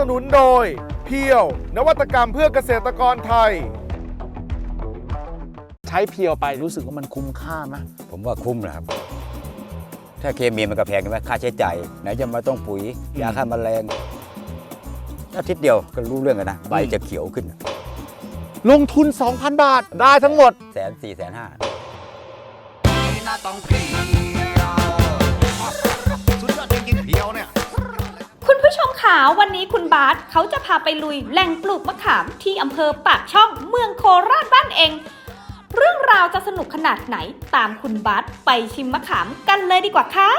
นับสนุนโดย เพียวนวัตกรรมเพื่อเกษตรกรไทย ใช้เพียวไปรู้สึกว่ามันคุ้มค่าไหมผมว่าคุ้มนะครับ ถ้าเคมีมันก็แพงใช่ไหมค่าใช้จ่ายไหนจะมาต้องปุ๋ยยาฆ่าแมลงอาทิตย์เดียวก็รู้เรื่องกันนะใบจะเขียวขึ้นลงทุน 2,000 บาทได้ทั้งหมดแสนสี่แสนห้าคุณผู้ชมขาวันนี้คุณบาสเขาจะพาไปลุยแหล่งปลูกมะขามที่อำเภอปากช่องเมืองโคราชบ้านเอง เรื่องราวจะสนุกขนาดไหนตามคุณบาสไปชิมมะขามกันเลยดีกว่าค่ะ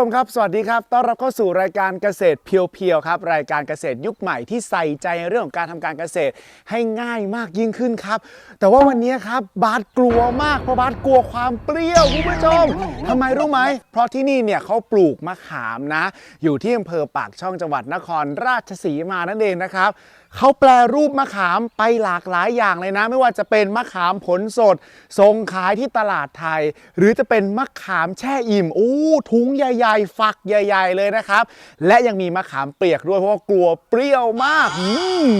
ผู้ชมครับ สวัสดีครับ ต้อนรับเข้าสู่รายการเกษตรเพียวๆครับ รายการเกษตรยุคใหม่ที่ใส่ใจเรื่องของการทำการเกษตรให้ง่ายมากยิ่งขึ้นครับ แต่ว่าวันนี้ครับบาสกลัวมากเพราะบาสกลัวความเปรี้ยวคุณผู้ชมทำไมรู้ไหม เพราะที่นี่เนี่ยเขาปลูกมะขามนะ อยู่ที่อำเภอปากช่องจังหวัดนครราชสีมานั่นเองนะครับเขาแปลรูปมะขามไปหลากหลายอย่างเลยนะ ไม่ว่าจะเป็นมะขามผลสดส่งขายที่ตลาดไทย หรือจะเป็นมะขามแช่อิ่มอู้ถุงใหญ่ๆฝักใหญ่ ๆ เลยนะครับ และยังมีมะขามเปียกด้วยเพราะว่ากลัวเปรี้ยวมากอืม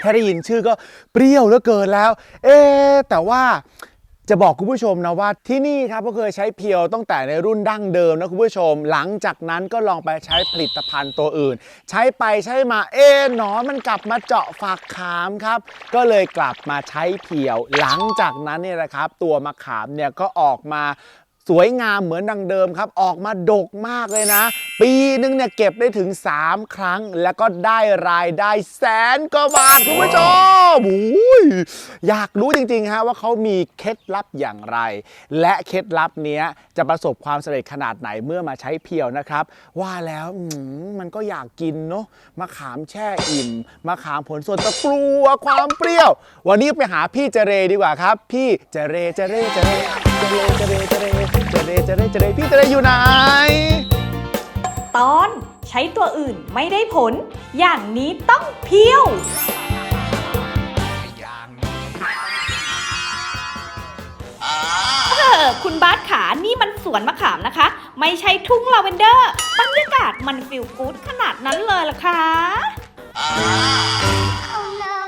แค่ได้ยินชื่อก็เปรี้ยวเหลือเกินแล้ว เอ๊ะแต่ว่าจะบอกคุณผู้ชมนะว่าที่นี่ครับก็เคยใช้เพียวตั้งแต่ในรุ่นดั้งเดิมนะคุณผู้ชม หลังจากนั้นก็ลองไปใช้ผลิตภัณฑ์ตัวอื่น ใช้ไปใช้มาเอ๊ะหนอนมันกลับมาเจาะฝักขามครับ ก็เลยกลับมาใช้เพียว หลังจากนั้นเนี่ยนะครับ ตัวมะขามเนี่ยก็ออกมา สวยงามเหมือนดังเดิมครับ ออกมาดกมากเลยนะ ปีนึงเนี่ยเก็บได้ถึง 3 ครั้ง แล้วก็ได้รายได้แสนกว่าบาทคุณผู้ชมอยอยากรู้จริงๆฮะว่าเขามีเคล็ดลับอย่างไร และเคล็ดลับเนี้ยจะประสบความสำเร็จขนาดไหนเมื่อมาใช้เพียวนะครับ ว่าแล้วมันก็อยากกินเนาะมะขามแช่อิ่มมะขามผลสดแตะกลัวความเปรี้ยว วันนี้ไปหาพี่เจเรดีกว่าครับ พี่เจเรเจเรเจเร เจเรเจเรเจเรเจเรเจเรเจเรพี่เจเรอยู่ไหน ตอนใช้ตัวอื่นไม่ได้ผล อย่างนี้ต้องเพี้ยว เออ คุณบาสขานี่มันสวนมะขามนะคะ ไม่ใช่ทุ่งลาเวนเดอร์บรรยากาศมันฟิลกู๊ดขนาดนั้นเลยล่ะคะ Oh no.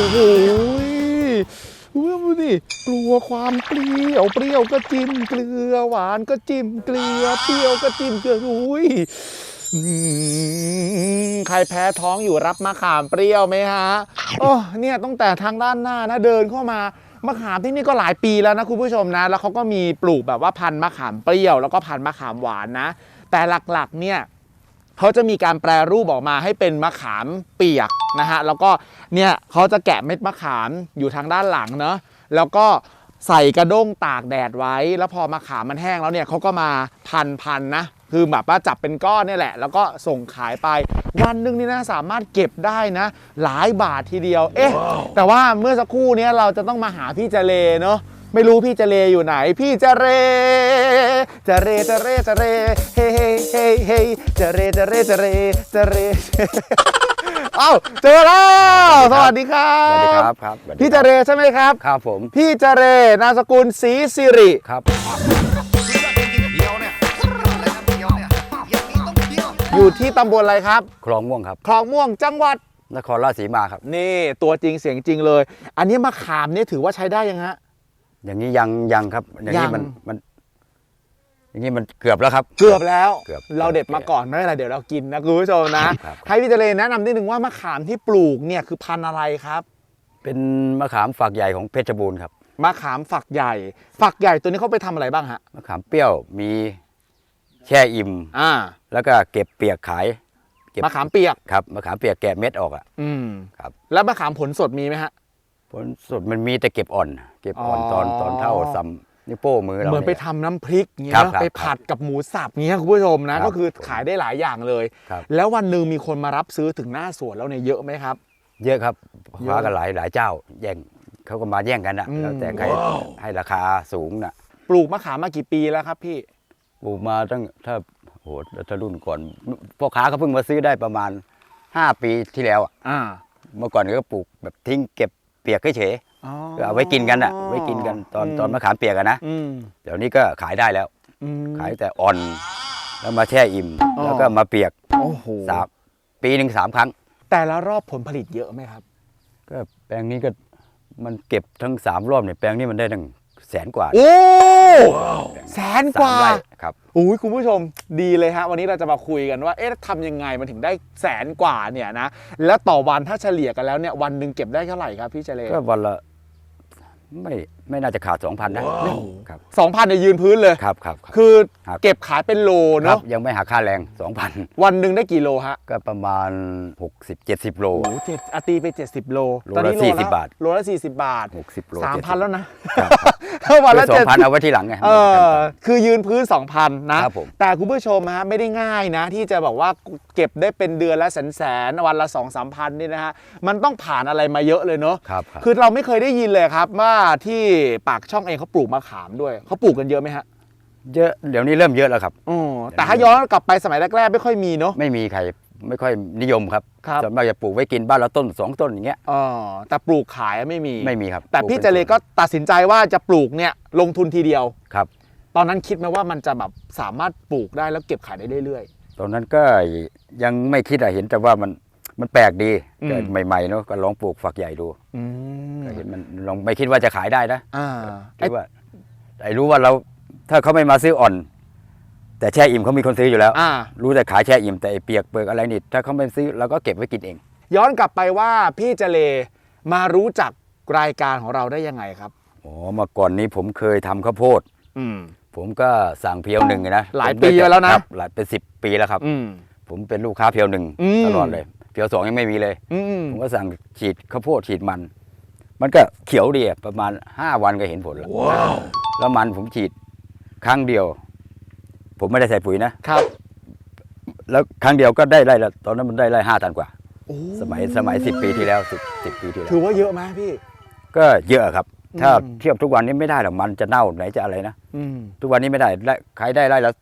โอ้โหดูดิกลัวความเปรี้ยวเปรี้ยวก็จิ้มเกลือหวานก็จิ้มเกลือเปรี้ยวก็จิ้มเกลืออุ้ยใครแพ้ท้องอยู่รับมะขามเปรี้ยวไหมฮะโอ้เนี่ยตั้งแต่ทางด้านหน้านะเดินเข้ามามะขามที่นี่ก็หลายปีแล้วนะคุณผู้ชมนะ แล้วเขาก็มีปลูกแบบว่าพันธุ์มะขามเปรี้ยวแล้วก็พันธุ์มะขามหวานนะ แต่หลักๆเนี่ย เขาจะมีการแปรรูปออกมาให้เป็นมะขามเปียกนะฮะแล้วก็เนี่ยเขาจะแกะเม็ดมะขามอยู่ทางด้านหลังเนาะแล้วก็ใส่กระด้งตากแดดไว้ แล้วพอมะขามมันแห้งแล้วเนี่ยเขาก็มาพันพันๆนะคือแบบว่าจับเป็นก้อนเนี่ยแหละ แล้วก็ส่งขายไป วันหนึงนี่นะสามารถเก็บได้นะ หลายบาททีเดียว เอ๊ะ แต่ว่าเมื่อสักครู่เนี้เราจะต้องมาหาพี่เจเลเนาะ ไม่รู้พี่เจเลอยู่ไหน พี่เจเรเจเรเจเรเจเรเฮ้เฮ้เฮ้เฮ้เจเรเจเรเจเรเจเรเอ้าเจอแล้ว สวัสดีครัสวัสดีบครับครับสวัสดีพี่เจเรใช่ไหมครับ ครับผมพี่เจเรนามสกุลศรีสิริ ครับ อยู่ที่ตำบลอะไรครับ คลองม่วงครับ คลองม่วงจังหวัด นครราชสีมาครับ นี่ ตัวจริงเสียงจริงเลย อันนี้มะขามเนี่ยถือว่าใช้ได้ยังฮะ อย่างนี้ยังยังครับ อย่างนี้ยังมันมัน อย่างนี้มันเกือบแล้วครับ เกือบแล้ว เกือบเราเด็ดมาก่อนไม่เป็นไรเดี๋ยวเรากินนะคุณผู้ชมนะ ครับ ให้พี่เจเรแนะนำนิดนึงว่ามะขามที่ปลูกเนี่ยคือพันธุ์อะไรครับ เป็นมะขามฝักใหญ่ของเพชรบูรณ์ครับมะขามฝักใหญ่ ฝักใหญ่ตัวนี้เขาไปทำอะไรบ้างฮะ มะขามเปรี้ยวมีแช่อิ่ม อ่า แล้วก็เก็บเปียกขาย เก็บมะขามเปียก ครับมะขามเปียกแกะเม็ดออกอะ อืม ครับ แล้วมะขามผลสดมีไหมฮะ ผลสดมันมีแต่เก็บอ่อน เก็บอ่อนอ๋อตอนตอนเท่าซ้ำนิ้วโป้งมือเราเหมือนไปยทำน้ำพริกเงี้ยครับนะครับไปผัดกับหมูสับเงี้ยคุณผู้ชมนะ ครับก็คือขายได้หลายอย่างเลย ครับ แล้ววันหนึ่งมีคนมารับซื้อถึงหน้าสวนแล้วเนี่ยเยอะไหมครับ เยอะครับเยอะค้ากันหลายหลายเจ้า แย่งเขาก็มาแย่งกันนะอืม แล้วแต่ใครให้ราคาสูงนะปลูกมะขามมากี่ปีแล้วครับพี่ ปลูกมาตั้งถ้าโหถ้ารุ่นก่อนพ่อค้าเขาเพิ่งมาซื้อได้ประมาณ 5 ปีที่แล้วอะอ่า เมื่อก่อนก็ปลูกแบบทิ้งเก็บ เปียกเฉยๆก็เอาไว้กินกันอะไว้กินกันตอนตอนมะขามเปียกอะนะอืมเดี๋ยวนี้ก็ขายได้แล้วอืมขายแต่อ่อน แล้วมาแช่อิ่มอ๋อแล้วก็มาเปียกโอ้โหสามปีหนึ่งสามครั้ง แต่ละรอบผลผลิตเยอะไหมครับ ก็แปลงนี้ก็มันเก็บทั้งสามรอบเนี่ยแปลงนี้มันได้ตั้ง แสนกว่าโอ้แสนกว่าสมไร่ครับ อุ้ยคุณผู้ชมดีเลยฮะวันนี้เราจะมาคุยกันว่า เอ๊ะทำยังไงมันถึงได้แสนกว่าเนี่ยนะ แล้วต่อวันถ้าเฉลี่ยกันแล้วเนี่ยวันหนึ่งเก็บได้เท่าไหร่ครับพี่เจเลก็วันละไม่ ไม่น่าจะขาดสองพันนะครับสองพันเนี่ยยืนพื้นเลย ครับครับครับ คือครับ เก็บขายเป็นโลครัเนาะบยังไม่หาค่าแรงสองพันวันหนึ่งได้กี่โลฮะก็ประมาณ 60 70 โล โอ้โหเจ็ดอาตีไป 70 โลโลละตอนนี้40บาท โลละ40 บาท60 โลสามพัน70แล้วนะครับถ้าวันละสอเจ็งดพันเอาไว้ที่หลังไง เออคือยืนพื้น 2,000 นะ ครับผมแต่คุณผู้ชมฮะไม่ได้ง่ายนะ ที่จะบอกว่าเก็บได้เป็นเดือนละแสนแสนๆวันละ 2 3พันนี่นะฮะ มันต้องผ่านอะไรมาเยอะเลยเนาะครับครับคือเราไม่เคยได้ยินเลยครับว่าที่ปากช่องเองเขาปลูกมะขามด้วยเขาปลูกกันเยอะไหมฮะเยอะเดี๋ยวนี้เริ่มเยอะแล้วครับอ๋อแต่ถ้าย้อนกลับไปสมัยแรกๆไม่ค่อยมีเนาะไม่มีใครไม่ค่อยนิยมครับครับส่วนมากจะปลูกไว้กินบ้านละต้นสองต้นอย่างเงี้ยอ๋อแต่ปลูกขายไม่มีไม่มีครับ แต่ปลูพี่ป็นเจเลก็ตัดสินใจว่าจะปลูกเนี่ยลงทุนทีเดียวครับ ตอนนั้นคิดไหมว่ามันจะแบบสามารถปลูกได้แล้วเก็บขายได้เรื่อยตอนนั้นก็ยังไม่คิดอะเห็นแต่ว่ามัน มันแปลกดีอืมเกิดใหม่ๆเนาะก็ลองปลูกฝักใหญ่ดูๆอืมก็เห็นมันลองไม่คิดว่าจะขายได้นะอ่าคิดว่าไอ้รู้ว่าเราถ้าเขาไม่มาซื้ออ่อน แต่แช่อิ่มเขามีคนซื้ออยู่แล้ว อ่า รู้แต่ขายแช่อิ่มแต่ไอ้เปียกเปลือกอะไรนี่ถ้าเขาไม่ซื้อเราก็เก็บไว้กินเอง ย้อนกลับไปว่าพี่เจเลมารู้จักรายการของเราได้ยังไงครับ อ๋อเมื่อก่อนนี้ผมเคยทำข้าวโพด อืม ผมก็สั่งเพียวหนึ่งนะหลายผมปีแล้วนะครับหลายเป็นสิบปีแล้วครับ อืม ผมเป็นลูกค้าเพียวหนึ่งอืม ตลอดเลย เพียวสองยังไม่มีเลยอืมผมก็สั่งฉีดข้าวโพดฉีดมัน มันก็เขียวดีอะประมาณ5วันก็เห็นผลแล้วแล้วมันผมฉีดครั้งเดียว ผมไม่ได้ใส่ปุ๋ยนะ ครับแล้วครั้งเดียวก็ได้ไร่ละตอนนั้นมันได้ไร่ห้าตันกว่า โอ้สมัยสมัยสิบปีที่แล้วสิบสิบปีที่แล้ว ถือว่าเยอะไหมพี่ ก็เยอะครับ ถ้าอืม เทียบทุกวันนี้ไม่ได้หรอกมันจะเน่าไหนจะอะไรนะ อืม ทุกวันนี้ไม่ได้ไร่ขายได้ไร่ละ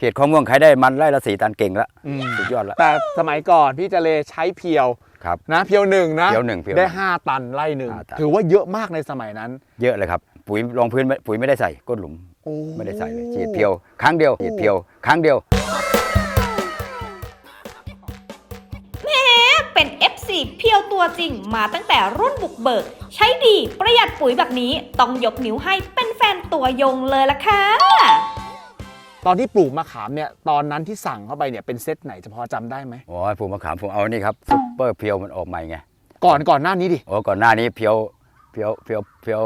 เขตคลองม่วงขายได้มันไร่ละสี่ตันเก่งละอืมสุดยอดละ แต่สมัยก่อนพี่เจเลใช้เพียวครับ นะเพียวหนึ่งนะเพียวหนึ่งเพียวหนึ่งได้5ตันไร่หนึ่งห้าตัน ถือว่าเยอะมากในสมัยนั้นเยอะเลยครับ ปุ๋ยรองพื้นไม่ปุ๋ยไม่ได้ใส่ก้นหลุม โอ้ไม่ได้ใส่เลยฉีดเพียวครั้งเดียวฉีดเพียวครั้งเดียวเป็น FC เพียวตัวจริงมาตั้งแต่รุ่นบุกเบิก ใช้ดีประหยัดปุ๋ยแบบนี้ต้องยกนิ้วให้เป็นแฟนตัวยงเลยล่ะค่ะ ตอนที่ปลูกมะขามเนี่ยตอนนั้นที่สั่งเข้าไปเนี่ยเป็นเซตไหนจะพอจำได้ไหมอ๋อผมมะขามผมเอานี่ครับซุปเปอร์เพียวมันออกใหม่ไงก่อนก่อนหน้านี้ดิโอ้ก่อนหน้านี้เพียวเพียวเพียวเพียว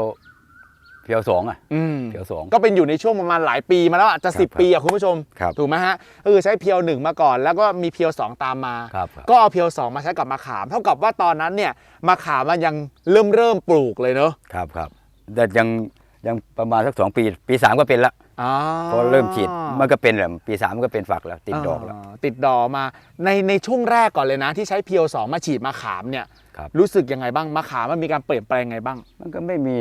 เพียวสองอะอืมเพียวสอง ก็เป็นอยู่ในช่วงประมาณหลายปีมาแล้วอะจะครับ10ปีอะคุณผู้ชม ครับ ถูกไหมฮะก็คือใช้เพียวหนึ่งมาก่อน แล้วก็มีเพียวสองตามมาครับ ก็เอาเพียวสองมาใช้กับมะขาม เท่ากับว่าตอนนั้นเนี่ยมะขามมันยังเริ่มเริ่มปลูกเลยเนอะ ครับครับแต่ยังยังประมาณสักสองปี ปีสามก็เป็นละอ๋อ พอเริ่มฉีดมันก็เป็นแหละปีสามก็เป็นฝักแล้ว ติดดอกแล้วติดดอกมาในในช่วงแรกก่อนเลยนะ ที่ใช้เพียวสองมาฉีดมะขามเนี่ยครับรู้สึกยังไงบ้างมะขามมันมีการเปลี่ยนแปลงไงบ้าง มันก็ไม่มี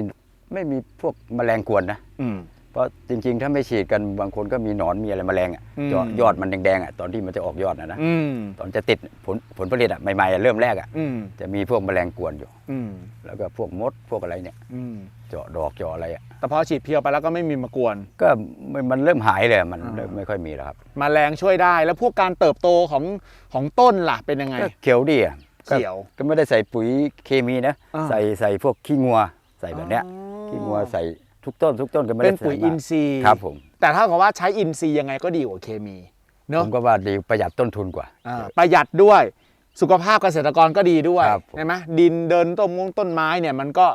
ไม่มีพวกแมลงกวนนะอืม เพราะจริงๆ ถ้าไม่ฉีดกันบางคนก็มีหนอนมีอะไรแมลงอะอืมยอดยอดมันแดงๆอะตอนที่มันจะออกยอดนะนะอืมตอนจะติดผลผลผลิตอะใหม่ๆอะเริ่มแรกอะอืมจะมีพวกแมลงกวนอยู่ อืมแล้วก็พวกมดพวกอะไรเนี่ยอืมเจาะดอกเจาะอะไรอะแต่พอฉีดเพียวไปแล้วก็ไม่มีมากวน ก็มันมันเริ่มหายเลยมันอ่า เริ่มไม่ค่อยมีแล้วครับมแมลงช่วยได้ แล้วพวกการเติบโตของของต้นล่ะเป็นยังไง ก็เขียวดีอะก็เขียว ก็ไม่ได้ใส่ปุ๋ยเคมีนะอ่า ใส่ใส่พวกขี้งัวใส่แบบเนี้ย ขี้งัวใส่ ทุกต้นทุกต้นก็ไม่เป็ได้นปุ๋ยใส่อิมากนทรีย์ครับผม แต่ถ้ากับว่าใช้อินทรีย์ยังไงก็ดีกว่าเคมีเนผอะมก็ว่าดีประหยัดต้นทุนกว่า อ่าประหยัดด้วยสุขภาพเกษตรกรก็ดีด้วยครับผมใช่ไหมดินเดินต้นมงต้นไม้เนี่ยมันก็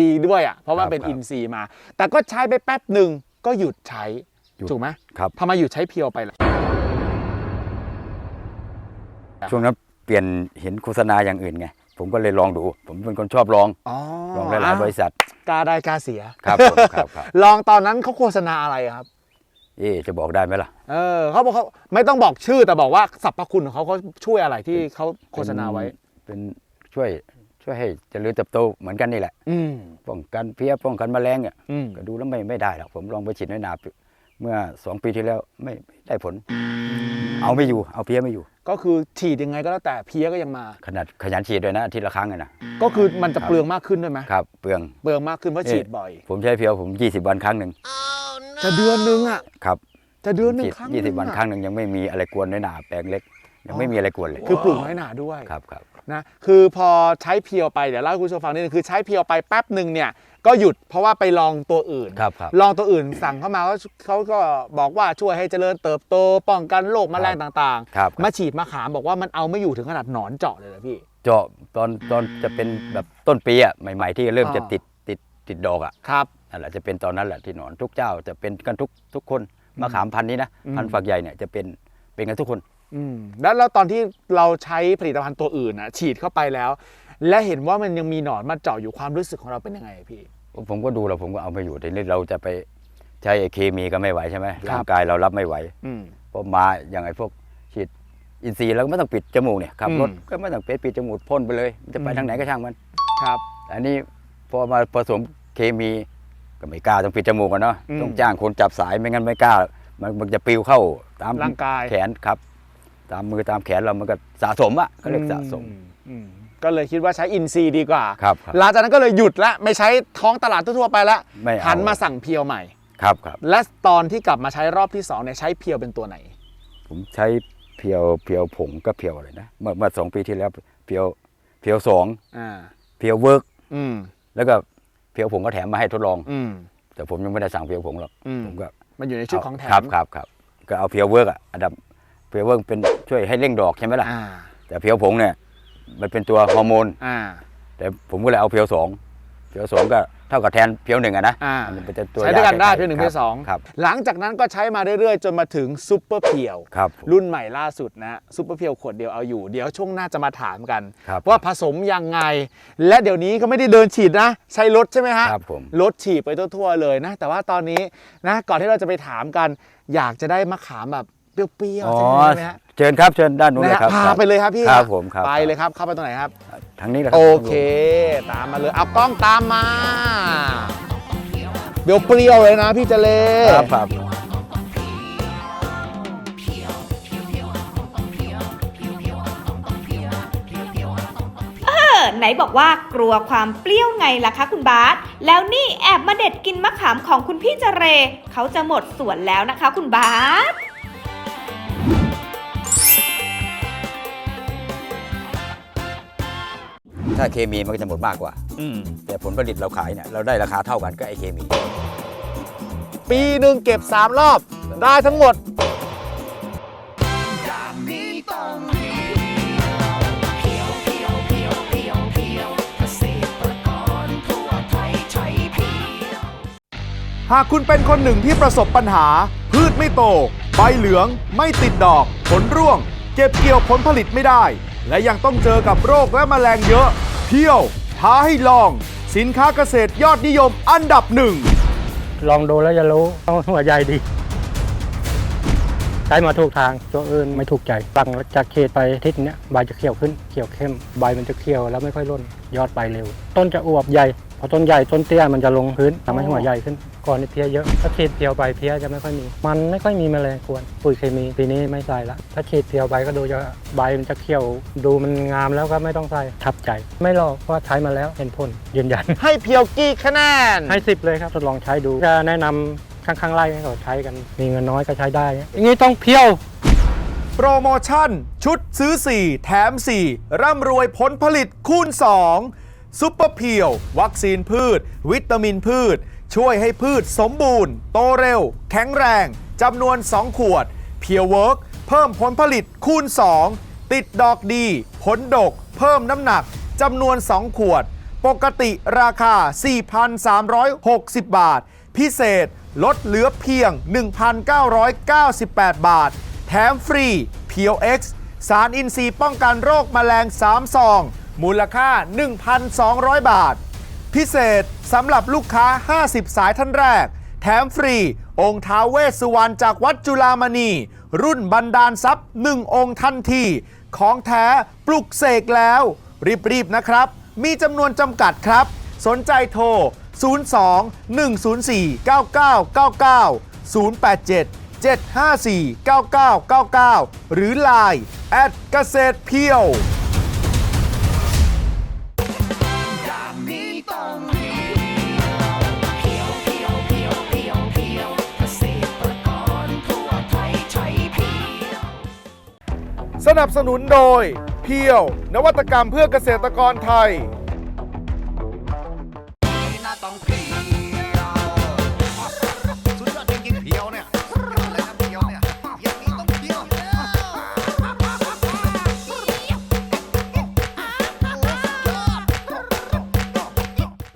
ดีด้วยอะเพราะว่าครับเป็นครับอินทรีย์มา แต่ก็ใช้ไปแป๊บหนึ่งก็หยุดใช้หยุด ถูกไหมครับ ทำไมหยุดใช้เพียวไปล่ะ ช่วงนั้นเปลี่ยนเห็นโฆษณาอย่างอื่นไง ผมก็เลยลองดู ผมเป็นคนชอบลองอ๋อลองหลายๆบริษัทกล้าได้กล้าเสีย ครับผมครับครับลองตอนนั้นเขาโฆษณาอะไรครับ เอ๊ะจะบอกได้ไหมล่ะเออเขาบอกเขาไม่ต้องบอกชื่อแต่บอกว่าสรรพคุณของเขาเขาช่วยอะไรที่เขาโฆษณาไว้ เป็นช่วยช่วยให้เจริญเติบโตเหมือนกันนี่แหละ อืม ป้องกันเพี้ยป้องกันแมลงอะอืม ก็ดูแล้วไม่ไม่ได้หรอกผมลองไปฉีดในนา เมื่อสองปีที่แล้วไม่ไม่ได้ผล เอาไม่อยู่ เอาเพี้ยไม่อยู่ ก็คือฉีดยังไงก็แล้วแต่เพี้ยก็ยังมา ขนาดขยันฉีดด้วยนะอาทิตย์ละครั้งอะนะก็คือมันจะเปลืองมากขึ้นด้วยไหมครับ เปลือง เปลืองมากขึ้นเพราะฉีดบ่อย ผมใช้เพียวผม20วันครั้งหนึ่งจะเดือนนึงอะครับจะเดือนหนึ่งฉีดครั้งยี่สิบวันอะครั้งหนึ่งยังไม่มีอะไรกวนในหนาแปลงเล็ก ยังไม่มีอะไรกวนเลย คือปลูกน้อยหนาด้วยครับครับนะคือพอใช้เพียวไปเดี๋ยวเล่าให้คุณผู้ชมฟังนิดนึงคือใช้เพียวไปแป๊บหนึ่งเนี่ย ก็หยุดเพราะว่าไปลองตัวอื่น ครับครับ ลองตัวอื่นสั่งเข้ามาเขาเขาก็บอกว่าช่วยให้เจริญเติบโตป้องกันโรคแมลงต่างครับ ๆ มาฉีดมาขามบอกว่ามันเอาไม่อยู่ถึงขนาดหนอนเจาะเลยเหรอพี่ เจาะตอนตอนจะเป็นแบบต้นปีอะใหม่ ๆ ที่เริ่มอ่า จะติดติดติดดอกอะครับ นั่นแหละจะเป็นตอนนั้นแหละที่หนอนทุกเจ้าจะเป็นกันทุกทุกคนมะขามพันธุ์นี้นะอืม พันธุ์ฝักใหญ่เนี่ยจะเป็นเป็นกันทุกคน อืมแล้วแล้วตอนที่เราใช้ผลิตภัณฑ์ตัวอื่นนะฉีดเข้าไปแล้ว และเห็นว่ามันยังมีหนอนมาเจาะอยู่ความรู้สึกของเราเป็นยังไงพี่ ผมก็ดูแล้วผมก็เอาไม่อยู่ทีนี้เราจะไปใช้ไอ้เคมีก็ไม่ไหวใช่ไหมครับร่างกายเรารับไม่ไหวอืมเพราะมาอย่างไอ้พวกฉีดอินทรีย์เราก็ไม่ต้องปิดจมูกเนี่ยขับรถอืมก็ไม่ต้องปิดปิดจมูกพ่นไปเลยมันจะไปอืมทางไหนก็ช่างมันครับ อันนี้พอมาผสมเคมีก็ไม่กล้าต้องปิดจมูกกันเนาะอืมต้องจ้างคนจับสายไม่งั้นไม่กล้า มันมันจะปลิวเข้าตามร่างกายแขนครับ ตามมือตามแขนเรามันก็สะสมอะเขาเรียกสะสมอือืม ก็เลยคิดว่าใช้อินซีย์ดีกว่าครับครับหลังจากนั้นก็เลยหยุดละไม่ใช้ท้องตลาดทั่วๆไปแล้วไม่เอา หันมาสั่งเพียวใหม่ ครับครับและตอนที่กลับมาใช้รอบที่สองเนี่ยใช้เพียวเป็นตัวไหน ผมใช้เพียวเพียวผงก็เพียวอะไรนะเมื่อเมื่อสองปีที่แล้วเพียวเพียวสองอ่า เพียวเวิร์กอืม แล้วก็เพียวผงก็แถมมาให้ทดลอง อืม แต่ผมยังไม่ได้สั่งเพียวผงหรอกอืม ผมก็มันอยู่ในชุดของแถมครับครับครับก็เอาเพียวเวิร์กอะอันดับเพียวเวิร์กเป็นช่วยให้เร่งดอกใช่ไหมล่ะ อ่า แต่เพียวผงเนี่ย มันเป็นตัวฮอร์โมนอ่า แต่ผมก็เลยเอาเพียวสองเพียวสองก็เท่ากับแทนเพียวหนึ่งอะนะอ่ามั นเป็นตัวใช้ด้วยกันได้าเพียวหนึ่งครับเพียวสองครับหลังจากนั้นก็ใช้มาเรื่อยๆ จนมาถึงซูเปอร์เพียว ครับผมรุ่นใหม่ล่าสุดนะซูเปอร์เพียวขวดเดียวเอาอยู่ เดี๋ยวช่วงหน้าจะมาถามกัน ครับว่าผสมยังไง และเดี๋ยวนี้ก็ไม่ได้เดินฉีดนะ ใช้รถใช่ไหมฮะครับผม รถฉีดไปทั่วๆเลยนะ แต่ว่าตอนนี้นะก่อนที่เราจะไปถามกัน อยากจะได้มะขามแบบ เปรี้ยวอ๋อ ๆใช่ไหมฮะเชิญครับเชิญด้านนู้นนะเลยฮะครับพาไปเลยครับพี่ครับผมครับไปเลยครับเข้าไปตรงไหนครับ ทางนี้แหละครัโอเค ตามมาเลยเอากล้องตามมาเดี๋ยวเปรี้ยวเลยนะพี่เจเลครับครับเออไหนบอกว่ากลัวความเปรี้ยวไงล่ะคะคุณบาสแล้วนี่แอบมาเด็ดกินมะขามของคุณพี่เจเร เขาจะหมดสวนแล้วนะคะคุณบาส ถ้าเคมีมันก็จะหมดมากกว่าแต่ผลผลิตเราขายเนี่ยเราได้ราคาเท่ากันก็ไอเคมี ปีหนึ่งเก็บ 3 รอบ ได้ทั้งหมด หากคุณเป็นคนหนึ่งที่ประสบปัญหา พืชไม่โต ใบเหลืองไม่ติดดอก ผลร่วง เก็บเกี่ยวผลผลิตไม่ได้ และยังต้องเจอกับโรคและแมลงเยอะ เที่ยวท้าให้ลอง สินค้าเกษตรยอดนิยมอันดับหนึ่ง ลองดูแล้วจะรู้ต้องหัวใหญ่ดี ใช้มาถูกทางตัวอื่นไม่ถูกใจฟังจากเขตไปทิศเนี้ยใบจะเขียวขึ้นเขียวเข้มใบมันจะเขียวแล้วไม่ค่อยร่นยอดใบเร็ว ต้นจะอวบใหญ่พอต้นใหญ่ต้นเตี้ยมันจะลงพื้นทำให้หัวใหญ่ขึ้น ก่อนนี่เพี้ยเยอะ ถ้าฉีดเพียวไปเพี้ยจะไม่ค่อยมี มันไม่ค่อยมีแมลงกวนปุ๋ยเคมีปีนี้ไม่ใส่ละถ้าฉีดเพียวไปก็ดูจะใบมันจะเขียว ดูมันงามแล้วก็ไม่ต้องใส่ทับใจ ไม่หรอกเพราะว่าใช้มาแล้วเห็นผลยืนยัน ให้เพียวกี่คะแนนให้สิบเลยครับทดลองใช้ดูจะแนะนำข้างๆไร่ให้เขาใช้กันมีเงินน้อยก็ใช้ได้อย่างนี้ต้องเพียวโปรโมชั่น ชุดซื้อ 4 แถม 4 ร่ำรวยผลผลิตคูณ 2 ซุปเปอร์เพียว วัคซีนพืช วิตามินพืช ช่วยให้พืชสมบูรณ์ โตเร็ว แข็งแรงจำนวน 2 ขวด เพียวเวิร์กเพิ่มผลผลิตคูณ 2 ติดดอกดี ผลดก เพิ่มน้ำหนักจำนวน 2 ขวด ปกติราคา 4,360 บาท พิเศษลดเหลือเพียง 1,998 บาท แถมฟรีเพียว X สารอินทรีย์ป้องกันโรคแมลง 3 ซอง มูลค่า 1,200 บาท พิเศษสำหรับลูกค้า 50 สายท่านแรก แถมฟรี องค์ท้าเวสสุวรรณจากวัดจุฬามณี รุ่นบันดาลทรัพย์1องค์ทันที ของแท้ปลุกเสกแล้ว รีบ ๆ นะครับ มีจำนวนจำกัดครับ สนใจโทร 02 104 9999 087 754 9999 หรือ Line แอดเกษตรเพียว สนับสนุนโดย เพียว นวัตกรรมเพื่อเกษตรกรไทยสุดยอดจริงๆเพียวเนี่ยสุดยอดเลยนะเพียวเนี่ยอย่างนี้ต้องเพียว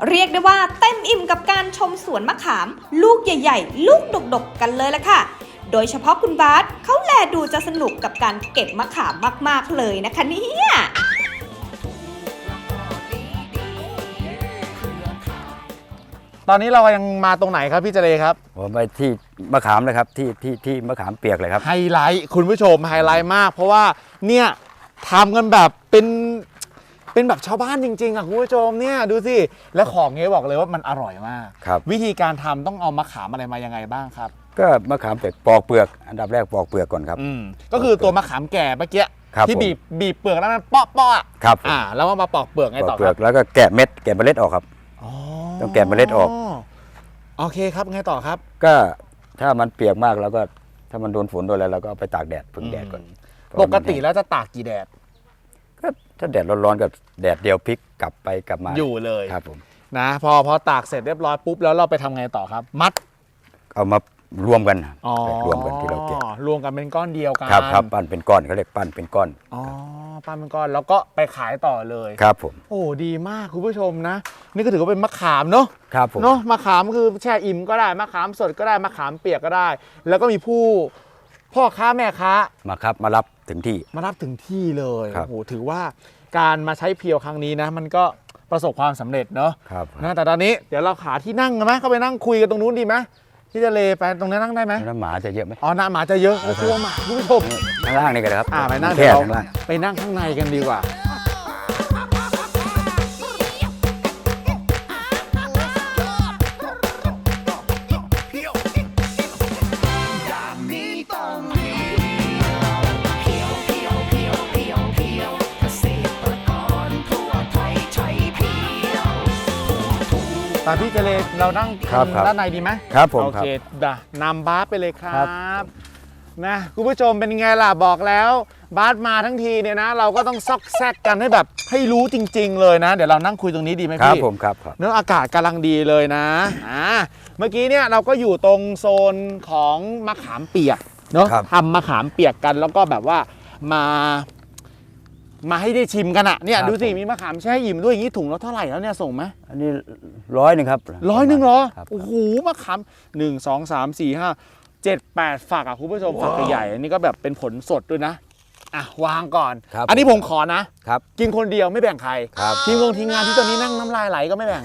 เรียกได้ว่าเต็มอิ่มกับการชมสวนมะขาม ลูกใหญ่ ๆ ลูกดกๆกันเลยละค่ะ โดยเฉพาะคุณบาสเขาแลดูจะสนุกกับการเก็บมะขามมากๆเลยนะคะเนี่ยตอนนี้เรายังมาตรงไหนครับพี่เจเลครับ ผมไปที่มะขามเลยครับที่ที่ที่มะขามเปียกเลยครับ ไฮไลท์คุณผู้ชมไฮไลท์มาก เพราะว่าเนี่ยทำกันแบบเป็นเป็นแบบชาวบ้านจริงๆอะคุณผู้ชมเนี่ยดูสิ แล้วของเงี้ยบอกเลยว่ามันอร่อยมาก ครับ วิธีการทำต้องเอามะขามอะไรมายังไงบ้างครับ ก็มะขามเปียกปอกเปลือก อันดับแรกปอกเปลือกก่อนครับ อืมก็คือตัวมะขามแก่เมื่อกี้ครับที่ผม บีบบีบเปลือกแล้วมันเปาะเปาะครับอ่า แล้วก็มาปอกเปลือกไงปต่ออกเปลืคอรักบแล้วก็แกะเม็ดแกะเมล็ดออกครับ อ๋อต้องแกะเมล็ดออก โอเคครับไงต่อครับก็ถ้ามันเปียกมากแล้วก็ถ้ามันโดนฝนโดนอะไรเราก็เอาไปตากแดดพึ่งแดดก่อนปกติแล้วจะตากกี่แดดก็ถ้าแดดร้อนๆก็แดดเดียวพลิกกลับไปกลับมาอยู่เลยครับผมนะ พอพอตากเสร็จเรียบร้อยปุ๊บแล้วเราไปทำไงต่อครับ มัดเอามา รวมกันอ๋อรวมกันที่เราเก็บรวมกันเป็นก้อนเดียวกันครับครับปั้นเป็นก้อนเขาเรียกปั้นเป็นก้อนอ๋อปั้นเป็นก้อนแล้วก็ไปขายต่อเลยครับผมโอ้ดีมากคุณผู้ชมนะ นี่ก็ถือว่าเป็นมะขามเนาะครับผมเนาะมะขามคือแช่อิ่มก็ได้มะขามสดก็ได้มะขามเปียกก็ได้ แล้วก็มีผู้พ่อค้าแม่ค้ามาครับมารับถึงที่มารับถึงที่เลยครับโอ้โหถือว่าการมาใช้เพียวครั้งนี้นะ มันก็ประสบความสำเร็จเนาะครับนะแต่ตอนนี้เดี๋ยวเราหาที่นั่งกันไหมเข้าไปนั่งคุยกันตรงนู้นดีไหม ที่จะเลไปตรงนั้นนั่งได้ไหมแล้วหมาจะเยอะไหมอ๋อหน้าหมาจะเยอะโอ้กลัวหมาคุณผู้ชมข้างล่างนี่ก็ได้ครับอ่าไปนั่งแค่เดี๋ยวเราข้างล่างไปนั่งข้างในกันดีกว่า ตามพี่เจเลเรานั่งครับครับด้านในดีไหมครับผมโอครับเคดะนำบาสไปเลยครัครับ บ นะคุณผู้ชมเป็นไงล่ะบอกแล้ว บาสมาทั้งทีเนี่ยนะ เราก็ต้องซอกแซกกันให้แบบให้รู้จริง ๆ เลยนะ เดี๋ยวเรานั่งคุยตรงนี้ดีไหมครับพี่ ผมครับครับ เนื้อะอากาศกำลังดีเลยนะ อ่า เมื่อกี้เนี่ยเราก็อยู่ตรงโซนของมะขามเปียกเนาะครับ ทำมะขามเปียกกันแล้วก็แบบว่ามา มาให้ได้ชิมกันอะเนี่ยดูสิมีมะขามแช่อิ่มด้วยอย่างนี้ถุงแล้วเท่าไหร่แล้วเนี่ยส่งไหมอันนี้ร้อยหนึ่งครับร้อยหนึ่งเหรอครับ โอ้โหมะขามหนึ่งสองสามสี่ห้าเจ็ดแปดฝักอะคุณผู้ชมฝักใหญ่ๆอันนี้ก็แบบเป็นผลสดด้วยนะอะวางก่อน ครับ อันนี้ผมขอนะ ครับ กินคนเดียวไม่แบ่งใครครับ ทีมงงทีมงานที่ตอนนี้นั่งน้ำลายไหลก็ไม่แบ่ง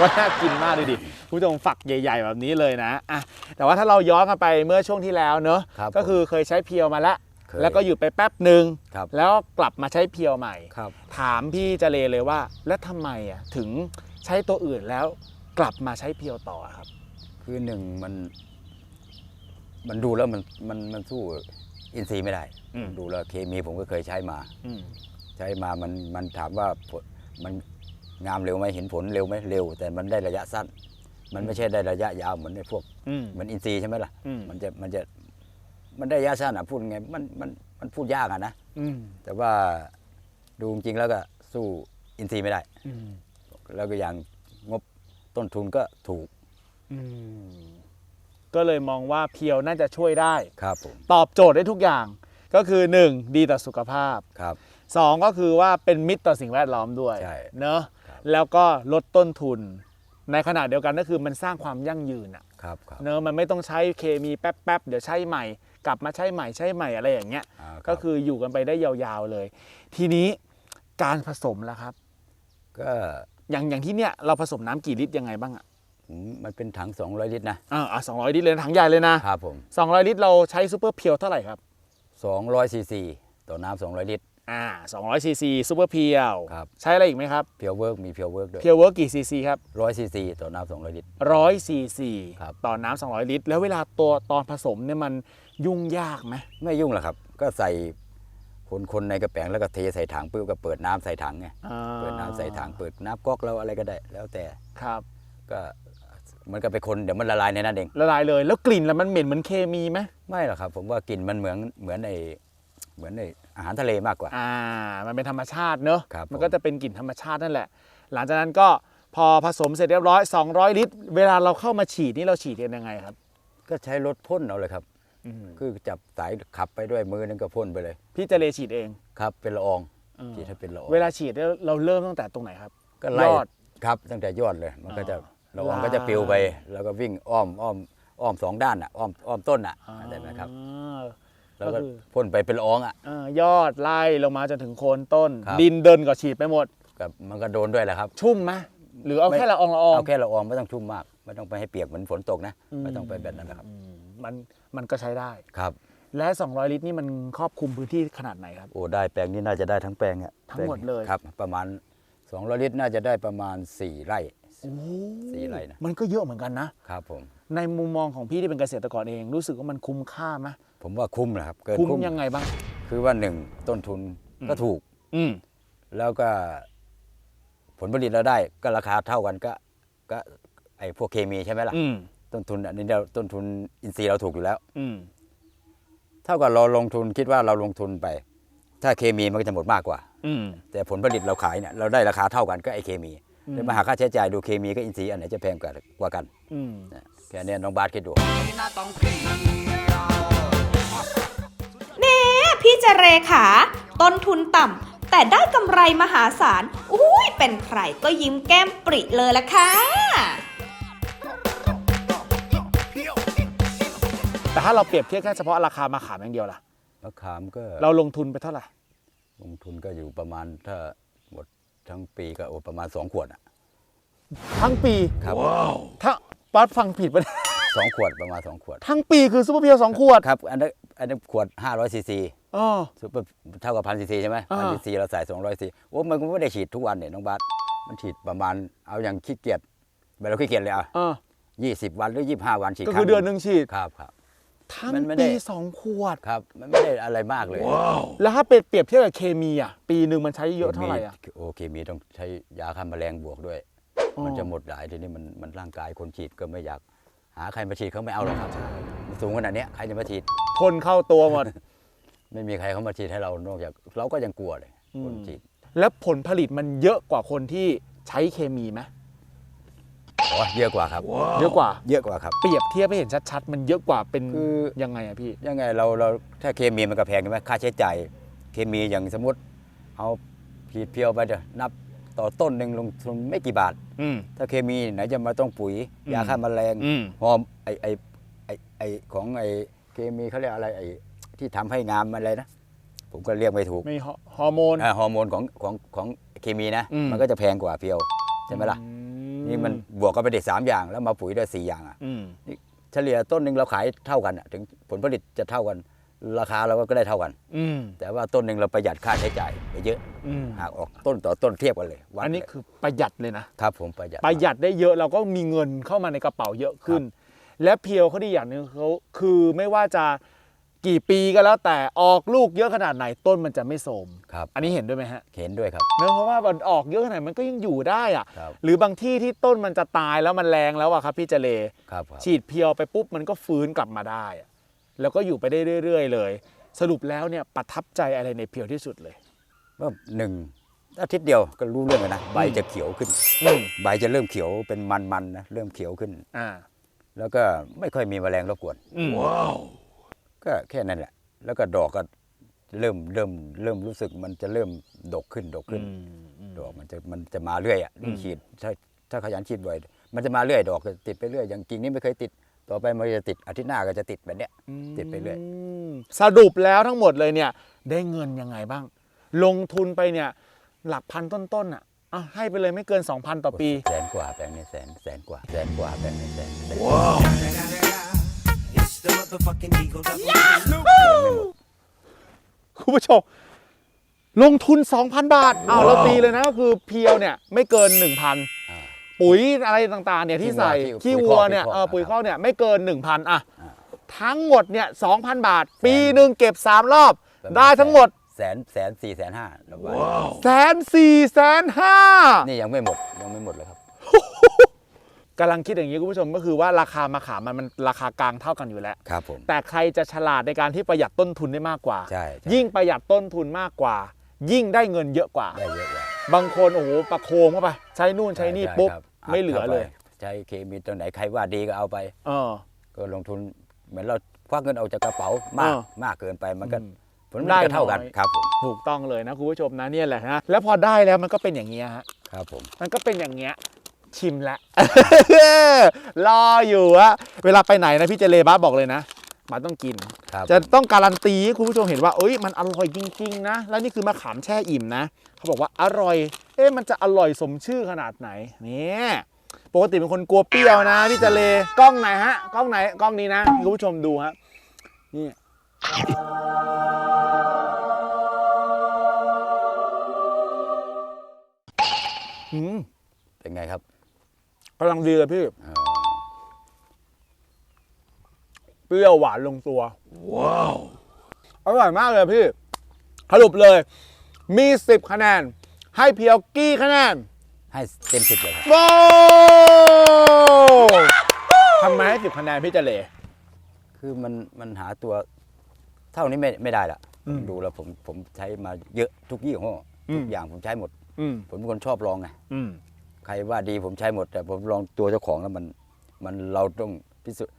ว่าน่ากินมากดูดิคุณผู้ชมฝักใหญ่ ๆ แบบนี้เลยนะอะแต่ว่าถ้าเราย้อนกันไปเมื่อช่วงที่แล้วเนอะครับก็คือเคยใช้เพียวมาแล้ว เคยแล้วก็หยุดไปแป๊บหนึ่งครับแล้วกลับมาใช้เพียวใหม่ ครับถามพี่เจเลเลยว่า แล้วทำไมอะถึงใช้ตัวอื่นแล้วกลับมาใช้เพียวต่อครับ คือหนึ่งมัน มันดูแล้วมันมันมันสู้อินทรีย์ไม่ได้ อืม ดูแล้วเคมีผมก็เคยใช้มา อืม ใช้มามันมันถามว่าผลมันงามเร็วไหมเห็นผลเร็วไหมเร็ว แต่มันได้ระยะสั้น มันไม่ใช่ได้ระยะยาวเหมือนในพวกอืม เหมือนอินทรีย์ใช่ไหมล่ะ อืม มันจะมันจะ มันได้ระยะสั้นอะพูดไงมันมันมันพูดยากอะนะอืมแต่ว่าดูจริงๆแล้วก็สู้อินทรีย์ไม่ได้อืมแล้วก็อย่างงบต้นทุนก็ถูกอืมก็เลยมองว่าเพียวน่าจะช่วยได้ครับผมตอบโจทย์ได้ทุกอย่าง ก็คือ 1. ดีต่อสุขภาพครับ2ก็คือว่าเป็นมิตรต่อสิ่งแวดล้อมด้วยใช่เนอะครับแล้วก็ลดต้นทุน ในขณะเดียวกันก็คือมันสร้างความยั่งยืนอะครับครับเนอะมันไม่ต้องใช้เคมีแป๊บๆ เดี๋ยวใช้ใหม่ กลับมาใช้ใหม่ใช้ใหม่อะไรอย่างเงี้ย อ่ารับก็คืออยู่กันไปได้ยาวๆเลย ทีนี้การผสมล่ะครับ ก็อย่างอย่างที่เนี้ยเราผสมน้ำกี่ลิตรยังไงบ้างอะอืมมันเป็นถัง 200 ลิตรนะ อ่าอะสองร้อยลิตรเลยนะถังใหญ่เลยนะครับผม สองร้อยลิตรเราใช้ซูเปอร์เพียวเท่าไหร่ครับ 200ซีซีต่อน้ำ200 ลิตร อ่าสองร้อยซีซีซูเปอร์เพียวครับ ใช้อะไรอีกไหมครับเพียวเวิร์กมีเพียวเวิร์กด้วยเพียวเวิร์กกี่ซีซีครับ100ซีซีต่อน้ำ200ลิตรร้อยซีซีครับต่อน้ำสองร้อยลิตร แล้วเวลาตัวตอนผสมเนี่ยมันยุ่งยากไหมไม่ยุ่งหรอกครับ ก็ใส่คนคนในกระแป้งแล้วก็เทใส่ถังปุ๊บก็เปิดน้ำใส่ถังไงอ่าเปิดน้ำใส่ถังเปิดน้ำก๊อกเราอะไรก็ได้ แล้วแต่ครับก็มันก็ไปคนเดี๋ยวมันละลายในนั้นเองละลายเลย แล้วกลิ่นแล้วมันเหม็นเหมือนเคมีไหมไม่หรอกครับ ผมว่ากลิ่นมันเหมือนเหมือนไอ เหมือนไออาหารทะเลมากกว่า อ่า มันเป็นธรรมชาติเนอะครับมันผมก็จะเป็นกลิ่นธรรมชาตินั่นแหละ หลังจากนั้นก็พอผสมเสร็จเรียบร้อย 200 ลิตร เวลาเราเข้ามาฉีดนี่เราฉีดกันยังไงครับ ก็ใช้รถพ่นเอาเลยครับคือจับสายขับไปด้วยมือนึงก็พ่นไปเลย พี่เจเลฉีดเอง ครับ เป็นละอองเออที่ถ้าเป็นละอองเวลาฉีดเนี่ยเราเริ่มตั้งแต่ตรงไหนครับ ก็ไล่ยอดครับ ตั้งแต่ยอดเลย มันก็จะอ่าละอองก็จะปลิวไป แล้วก็วิ่งอ้อมอ้อมอ้อมสองด้านอะอ้อมอ้อมต้นอะอะไรนะครับ อ่า แล้วก็ก็คือพ่นไปเป็นละอองอะอ่ายอดไล่ลงมาจนถึงโคนต้นครับดินเดินก็ฉีดไปหมดกับมันก็โดนด้วยแหละครับ ชุ่มไหมหรือเอาไม่แค่ละอองละอองเอาแค่ละอองไม่ต้องชุ่มมาก ไม่ต้องไปให้เปียกเหมือนฝนตกนะอืมไม่ต้องไปแบบนั้นนะครับอืมมันมันก็ใช้ได้ครับ และ 200 ลิตรนี่มันครอบคลุมพื้นที่ขนาดไหนครับโอ้ได้แปลงนี้น่าจะได้ทั้งแปลงอะทั้งหมดเลยครับ ประมาณ 200 ลิตรน่าจะได้ประมาณ 4 ไร่สี่ไร่นะมันก็เยอะเหมือนกันนะครับผมในมุมมองของพี่ที่เป็นเกษตรกรเองรู้สึกว่ามันคุ้มค่าไหม ผมว่าคุ้มนะครับเกินคุ้มคุ้มยังไงบ้าง คือว่าหนึ่งต้นทุนก็ถูก อืมแล้วก็ ผลผลิตเราได้ ก็ราคาเท่ากันก็ ก็ไอ้พวกเคมีใช่ไหมล่ะอืมต้นทุนอันนี้เราต้นทุนอินทรีย์เราถูกอยู่แล้ว อืมเท่ากับเราลงทุนคิดว่าเราลงทุนไป ถ้าเคมีมันก็จะหมดมากกว่า อืมแต่ผลผลิตเราขายเนี่ยเราได้ราคาเท่ากันก็ไอ้เคมีแล้วมาหาค่าใช้จ่ายดูเคมีก็อินทรีย์อันไหนจะแพงกว่ากว่ากันอืมนะแค่เนี้ยน้องบาสคิดดู พี่เจเรขาต้นทุนต่ำแต่ได้กำไรมหาศาล อุ้ยเป็นใครก็ยิ้มแก้มปริเลยละค่ะ แต่ถ้าเราเปรียบเทียบแค่เฉพาะราคามะขามอย่างเดียวล่ะ มะขามก็เราลงทุนไปเท่าไหร่ลงทุนก็อยู่ประมาณถ้าหมดทั้งปีก็โอ้ประมาณ2ขวดอะทั้งปี ครับถ้าป๊อดฟังผิดไปะเนี่ยสองขวดประมาณ2ขวด ทั้งปีคือซูเปอร์เพียวสองขวด ครับ อันนั้นอันนั้นขวด500ซีซี อ๋อซุปเปอร์เท่ากับพันซีซีใช่ไหมอ่า พันซีซีเราใส่200ซีโอ้มันก็ไม่ได้ฉีดทุกวันเนี่ยน้องบาสมันฉีดประมาณเอาอย่างขี้เกียจเวลาขี้เกียจเลยอะอ่ายี่สิบวันหรือยี่ห้าวันฉีดก็รั้คือเดือนหนึ่งฉีด ครับครับ ทั้งมันไม่ได้ ปีสองขวด ครับมันไม่ได้อะไรมากเลยแล้วถ้าเป็นเปรียบเทียบกับเคมีอะ ปีหนึ่งมันใช้เยอะเท่าไหร่อะ มีโอเคมีต้องใช้ยาฆ่าแมลงบวกด้วย อ๋อ มันจะหมดหลายทีนี้มันมันร่างกายคนฉีดก็ไม่อยาก หาใครมาฉีดเขาไม่เอาหรอกครับมันสูงขนาดเนี้ยใครจะมาฉีด พ่นเข้าตัวหมด ไม่มีใครเขามาฉีดให้เรานอกจาก เราก็ยังกลัวเลยอืมคนฉีดแล้วผลผลิตมันเยอะกว่าคนที่ใช้เคมีไหมอ๋อเยอะกว่าครับ เยอะกว่าเยอะกว่าครับ เปรียบเทียบให้เห็นชัดๆ มันเยอะกว่าเป็นคือยังไงอะพี่ ยังไงเราเราถ้าเคมีมันก็แพงใช่ไหมค่าใช้จ่ายเคมีอย่างสมมติ เอาฉีดเพียวไปเดี๋ยวนับต่อต้นหนึ่งลงทุนไม่กี่บาท อืม ถ้าเคมีไหนจะมาต้องปุ๋ยอืมยาฆ่าแมลงอืมหอมไอไอไอไอของไอเคมีเขาเรียกอะไรไอ ที่ทำให้งามอะไรนะ ผมก็เรียกไม่ถูกมีฮอฮอร์โมนอ่าฮอร์โมนของของของเคมีนะอืมมันก็จะแพงกว่าเพียวใช่ไหมล่ะอืนี่มันบวกกันไปได้สามอย่าง แล้วมาปุ๋ยได้สี่อย่างอะอืมเฉลี่ยต้นหนึ่งเราขายเท่ากันอะถึงผลผลิตจะเท่ากัน ราคาเราก็ได้เท่ากันอืมแต่ว่าต้นหนึ่งเราประหยัดค่าใช้จ่ายไปเยอะอืมหากออกต้นต่อต้นเทียบกันเลยวัดอันนี้เลยคือประหยัดเลยนะครับผมประหยัดประหยัดได้เยอะเราก็มีเงินเข้ามาในกระเป๋าเยอะขึ้น และเพียวเขาดีอย่างหนึ่งเขาคือไม่ว่าจะ กี่ปีก็แล้วแต่ออกลูกเยอะขนาดไหนต้นมันจะไม่โทรมครับอันนี้เห็นด้วยไหมฮะเห็นด้วยครับเนื่องเพราะว่ามันออกเยอะขนาดไหนมันก็ยังอยู่ได้อะครับหรือบางที่ที่ต้นมันจะตายแล้วมันแรงแล้วอะครับพี่เจเลครับครับฉีดเพียวไปปุ๊บมันก็ฟื้นกลับมาได้อะแล้วก็อยู่ไปได้เรื่อย ๆ เลย สรุปแล้วเนี่ยประทับใจอะไรในเพียวที่สุดเลยว่าหนึ่งอาทิตย์เดียวก็รู้เรื่องเลยนะใบจะเขียวขึ้นอืม ใบจะเริ่มเขียวเป็นมันๆนะเริ่มเขียวขึ้น อ่า แล้วก็ไม่ค่อยมีแมลงรบกวนอืม ก็แค่นั้นแหละ แล้วก็ดอกก็เริ่มเริ่มเริ่มรู้สึกมันจะเริ่มดกขึ้นดกขึ้น ดอกมันจะมันจะมาเรื่อยอะอืมฉีดถ้าถ้าขยันฉีดบ่อยมันจะมาเรื่อยดอกก็ติดไปเรื่อยอย่างกิ่งนี้ไม่เคยติด ต่อไปมันจะติดอาทิตย์หน้าก็จะติดแบบเนี้ยติดไปเรื่อยมสรุปแล้วทั้งหมดเลยเนี่ย ได้เงินยังไงบ้าง ลงทุนไปเนี่ยหลักพันต้นๆอะอะให้ไปเลยไม่เกิน 2,000 ต่อปี แสนกว่าแปลงนี้แสนแสนกว่าแสนกว่าแปลงนี้แสนแสน คุณผู้ชมลงทุน 2,000 บาทอ้าวเราตีเลยนะก็คือเพียวเนี่ยไม่เกิน 1,000อ่าปุ๋ยอะไรต่างๆเนี่ยที่ใส่ขี้ขี้วัวัววเนี่ยขี้คอกเออปุ๋ยอ่าคอกเนี่ยไม่เกิน 1,000อะอ่าทั้งหมดเนี่ย2,000 บาท ปีหนึ่งเก็บ 3 รอบ ได้ทั้งหมดแสนแสนสี่แสนห้าแล้วว่าแสนสี่แสนห้านี่ยังไม่หมดยังไม่หมดเลยครับ กำลังคิดอย่างนี้คุณผู้ชมก็คือว่าราคามะขามมันมันราคากลางเท่ากันอยู่แล้ว ครับผม แต่ใครจะฉลาดในการที่ประหยัดต้นทุนได้มากกว่า ใช่ใช่ ยิ่งประหยัดต้นทุนมากกว่า ยิ่งได้เงินเยอะกว่า ได้เยอะกว่าบางคนโอ้โหประโคมเข้าไป ใช้นู่นใช้นี่ช่ปุ๊บครับไม่เหลือเลยาไปใช้เคมีตัวไหนใครว่าดีก็เอาไป เออ ก็ลงทุนเหมือนเราควักเงินออกจากกระเป๋ามากเออมากเกินไปมันก็อืมผลมันได้ก็เท่ากันน้อย ครับผมถูกต้องเลยนะคุณผู้ชมนะเนี่ยแหละฮะแล้วพอได้แล้วมันก็เป็นอย่างเงี้ยฮะครับผม มันก็เป็นอย่างเงี้ย ชิมแล้วรออยู่อะเวลาไปไหนนะพี่เจเลบ้าบอกเลยนะมาต้องกินครับจะต้องการันตีให้คุณผู้ชมเห็นว่าเอ้ยมันอร่อยจริงๆนะ แล้วนี่คือมะขามแช่อิ่มนะ เขาบอกว่าอร่อย เอ๊ะมันจะอร่อยสมชื่อขนาดไหนเนี่ยปกติเป็นคนกลัวเปรี้ยวนะพี่เจเลกล้องไหนฮะกล้องไหนกล้องนี้นะให้คุณผู้ชมดูฮะนี่อืมเป็นไงครับ กำลังดีเลยพี่เอ่อเปรี้ยวหวานลงตัว ว้าว อร่อยมากเลยพี่ สรุปเลย มี10คะแนน ให้เพียวกี่คะแนนให้เต็มสิบเลยครับว้าวทำไมให้10คะแนนพี่เจเล คือมันมันหาตัวเท่านี้ไม่ไม่ได้ละอืมดูแล้วผมผมใช้มาเยอะทุกยี่ห้ออม ทุกอย่างผมใช้หมด อืม ผมเป็นคนชอบลองไง อืม ใครว่าดีผมใช้หมด แต่ผมลองตัวเจ้าของแล้วมัน มันเราต้องพิสูจน์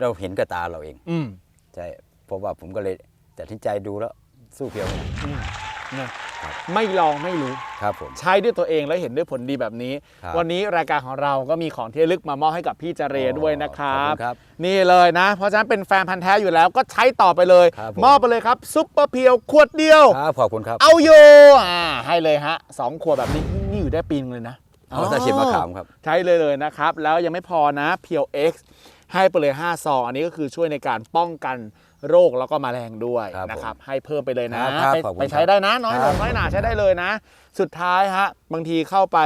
เราเห็นกับตาเราเองอืมใช่เพราะว่าผมก็เลยตัดสินใจดูแล้วสู้เพียวไม่ได้เนี่ยไม่ลองไม่รู้ ครับผม ใช้ด้วยตัวเองแล้วเห็นด้วยผลดีแบบนี้ ครับวันนี้รายการของเราก็มีของที่ระลึกมามอบให้กับพี่เจเรด้วยนะครับขอบคุณครับนี่เลยนะ เพราะฉะนั้นเป็นแฟนพันธ์แท้อยู่แล้วก็ใช้ต่อไปเลย ครับผม มอบไปเลยครับซุปเปอร์เพียวขวดเดียว ครับขอบคุณครับ เอาโยอ่าให้เลยฮะสองขวดแบบนี้นี่อยู่ได้ปีนึงเลยนะ เอาถ้าฉีดมะขามครับ ใช้เลยเลยนะครับ แล้วยังไม่พอนะเพียว X ให้ไปเลย 5 ซอง อันนี้ก็คือช่วยในการป้องกันโรคแล้วก็แมลงด้วยครับนะครับ ให้เพิ่มไปเลยนะครับครับไปขอบคุณไปใช้ได้นะ น้อยหครันบน้อยหนาใช้ได้เลยนะ สุดท้ายฮะบางทีเข้าไป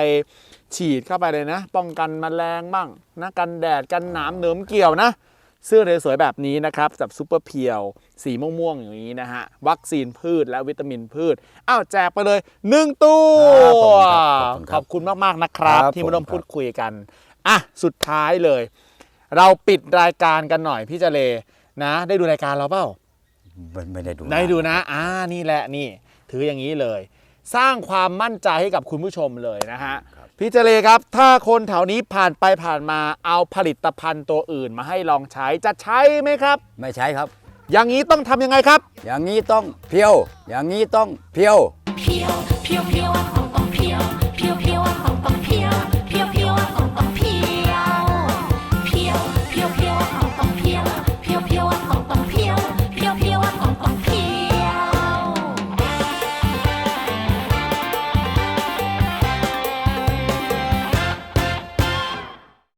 ฉีดเข้าไปเลยนะ ป้องกันแมลงบ้างนะกันแดดกันหนามเหนิมเกี่ยวนะ เสื้อสวยๆแบบนี้นะครับกับซูเปอร์เพียว สีม่วงๆอย่างนี้นะฮะ วัคซีนพืชและวิตามินพืช อ้าวแจกไปเลย 1ตัวครับขอบคุณครับขอบคุณมากๆนะครับครับที่มาร่วมผมครับพูดคุยกัน อะ สุดท้ายเลย เราปิดรายการกันหน่อยพี่เจเลนะ ได้ดูรายการเราเปล่าไม่ไม่ได้ดูได้ดูนะ อ่านี่แหละนี่ ถืออย่างนี้เลย สร้างความมั่นใจให้กับคุณผู้ชมเลยนะฮะ พี่เจเลครับ ถ้าคนแถวนี้ผ่านไปผ่านมาเอาผลิตภัณฑ์ตัวอื่นมาให้ลองใช้จะใช้ไหมครับ ไม่ใช้ครับ อย่างนี้ต้องทำยังไงครับ อย่างนี้ต้องเพียว อย่างนี้ต้องเพียว Peel, peel, peel, oh